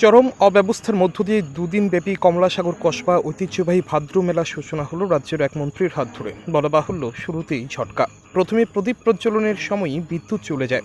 চরম অব্যবস্থার মধ্য দিয়ে দুদিন ব্যাপী কমলাসাগর কসবা ঐতিহ্যবাহী ভাদ্র মেলা সূচনা হলো রাজ্যের এক মন্ত্রীর হাত ধরে। বলা বাহুল্য, শুরুতেই ঝটকা। প্রথমে প্রদীপ প্রজ্বলনের সময়ই বিদ্যুৎ চলে যায়।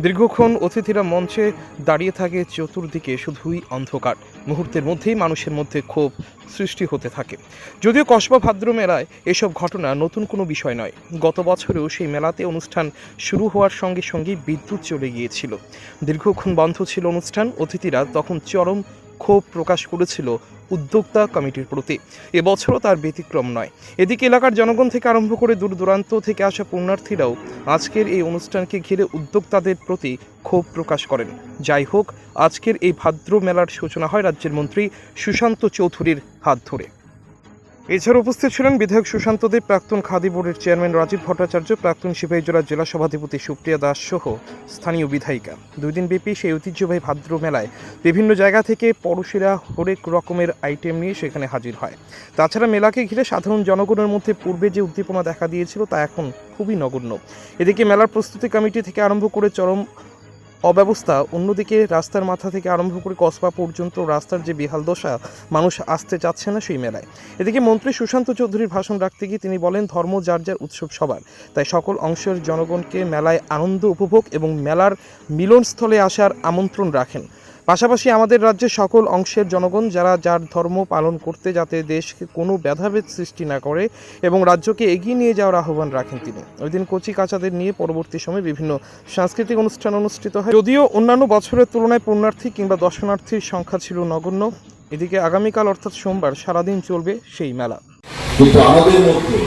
দীর্ঘক্ষণ অতিথিরা মঞ্চে দাঁড়িয়ে থাকে, চতুর্দিকে শুধুই অন্ধকার। মুহূর্তের মধ্যেই মানুষের মধ্যে ক্ষোভ সৃষ্টি হতে থাকে। যদিও কসবা ভাদ্র মেলায় এসব ঘটনা নতুন কোনো বিষয় নয়। গত বছরেও সেই মেলাতে অনুষ্ঠান শুরু হওয়ার সঙ্গে সঙ্গে বিদ্যুৎ চলে গিয়েছিল। দীর্ঘক্ষণ বন্ধ ছিল অনুষ্ঠান, অতিথিরা তখন চরম ক্ষোভ প্রকাশ করেছিল উদ্যোক্তা কমিটির প্রতি। এবছরও তার ব্যতিক্রম নয়। এদিকে এলাকার জনগণ থেকে আরম্ভ করে দূর দূরান্ত থেকে আসা পুণ্যার্থীরাও আজকের এই অনুষ্ঠানকে ঘিরে উদ্যোক্তাদের প্রতি ক্ষোভ প্রকাশ করেন। যাই হোক, আজকের এই ভাদ্র মেলার সূচনা হয় রাজ্যের মন্ত্রী সুশান্ত চৌধুরীর হাত ধরে। এছাড়া উপস্থিত ছিলেন বিধায়ক সুশান্ত দেব, প্রাক্তন খাদি বোর্ডের চেয়ারম্যান রাজীব ভট্টাচার্য, প্রাক্তন সিপাহীজলা জেলা সভাধিপতি সুপ্রিয়া দাস সহ স্থানীয় বিধায়িকা। দুই দিন ব্যাপী সেই ঐতিহ্যবাহী ভাদ্র মেলায় বিভিন্ন জায়গা থেকে পড়শিরা হরেক রকমের আইটেম নিয়ে সেখানে হাজির হয়। তাছাড়া মেলাকে ঘিরে সাধারণ জনগণের মধ্যে পূর্বে যে উদ্দীপনা দেখা দিয়েছিল তা এখন খুবই নগণ্য। এদিকে মেলার প্রস্তুতি কমিটি থেকে আরম্ভ করে চরম অব্যবস্থা। অন্যদিকে রাস্তার মাথা থেকে আরম্ভ করে কসবা পর্যন্ত রাস্তার যে বেহাল দশা, মানুষ আসতে চাচ্ছে না সেই মেলায়। এদিকে মন্ত্রী সুশান্ত চৌধুরীর ভাষণ রাখতে গিয়ে তিনি বলেন, ধর্ম যার যার উৎসব সবার। তাই সকল অংশের জনগণকে মেলায় আনন্দ উপভোগ এবং মেলার মিলনস্থলে আসার আমন্ত্রণ রাখেন। পাশাপাশি আমাদের রাজ্যের সকল অংশের জনগণ, যারা যার ধর্ম পালন করতে যাতে দেশকে কোনো ব্যাধাভেদ সৃষ্টি না করে এবং রাজ্যকে এগিয়ে নিয়ে যাওয়ার আহ্বান রাখেন তিনি। ওই দিন কচি কাচাদের নিয়ে পরবর্তী সময়ে বিভিন্ন সাংস্কৃতিক অনুষ্ঠান অনুষ্ঠিত হয়। যদিও অন্যান্য বছরের তুলনায় পুণ্যার্থী কিংবা দর্শনার্থীর সংখ্যা ছিল নগণ্য। এদিকে আগামীকাল অর্থাৎ সোমবার সারাদিন চলবে সেই মেলা। কিন্তু আমাদের মধ্যে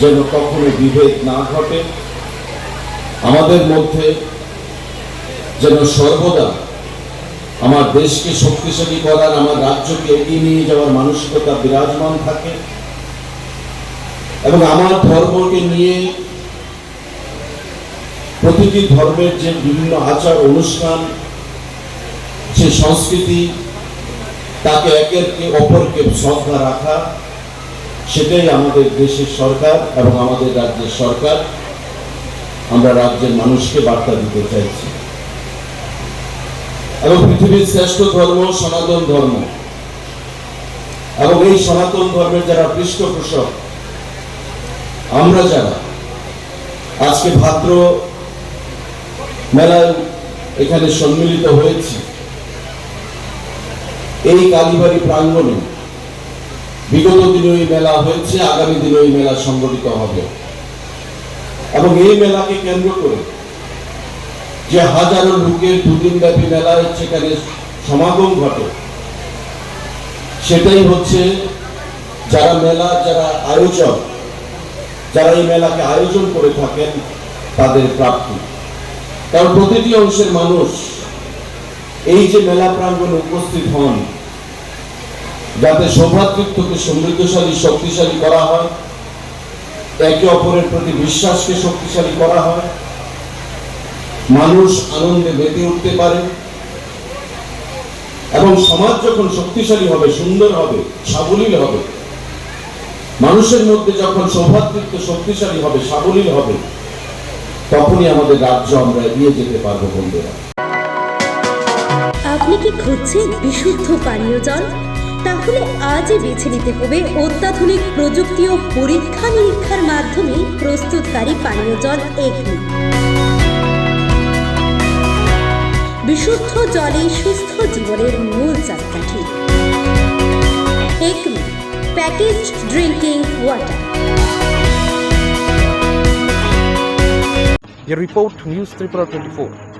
যেন কখনো বিভেদ না ঘটে, আমাদের মধ্যে যেন সর্বদা আমার দেশকে শক্তিশালী করার, আমার রাজ্যকে এগিয়ে নিয়ে যাওয়ার মানসিকতা বিরাজমান থাকে। এবং আমার ধর্মকে নিয়ে প্রতিটি ধর্মের যে বিভিন্ন আচার, অনুষ্ঠান, যে সংস্কৃতি, তাকে একের কে অপরকে শ্রদ্ধা রাখা, সেটাই আমাদের দেশের সরকার এবং আমাদের রাজ্যের সরকার। আমরা রাজ্যের মানুষকে বার্তা দিতে চাইছি। এবং পৃথিবীর শ্রেষ্ঠ ধর্ম সনাতন ধর্ম। এবং এই সনাতন ধর্মের যারা পৃষ্ঠপোষক, আমরা যারা, আজকে ভাদ্র মেলায় এখানে সম্মিলিত হয়েছি। এই কালীবাড়ি প্রাঙ্গণে বিগত দিনে ওই মেলা হয়েছে, আগামী দিনে ওই মেলা সংগঠিত হবে। এবং এই মেলাকে কেন্দ্র করে যে হাজারো লোকের দুদিন ব্যাপী মেলায় সেখানে সমাগম ঘটে, সেটাই হচ্ছে যারা মেলা, যারা আয়োজক যারা এই মেলাকে আয়োজন করে থাকেন, তাদের প্রাপ্তি। কারণ প্রতিটি অংশের মানুষ এই যে মেলা প্রাঙ্গণে উপস্থিত হন, যাতে সৌভাতৃত্বকে সমৃদ্ধশালী, শক্তিশালী করা হয়, একে অপরের প্রতি বিশ্বাসকে শক্তিশালী করা হয় মানুষ আনন্দে মেতে উঠতে পারে এবং সমাজ যখন শক্তিশালী হবে, সুন্দর হবে, সাবলীল হবে, মানুষের মধ্যে যখন সৌভাতৃত্ব শক্তিশালী হবে, সাবলীল হবে, তখনই আমাদের রাজ্য আমরা এগিয়ে যেতে পারব, বন্ধুরা। আপনি কি খুঁজছেন বিশুদ্ধ পানীয় জল? তাহলে আজই বেছে নিতে হবে অত্যাধুনিক প্রযুক্তি ও পরীক্ষা নিরীক্ষার মাধ্যমে প্রস্তুতকারী পানীয় জল একমি বিশুদ্ধ জলে সুস্থ জীবনের মূল চাকাঠি। Acme, packaged drinking water. Report news Tripura twenty four.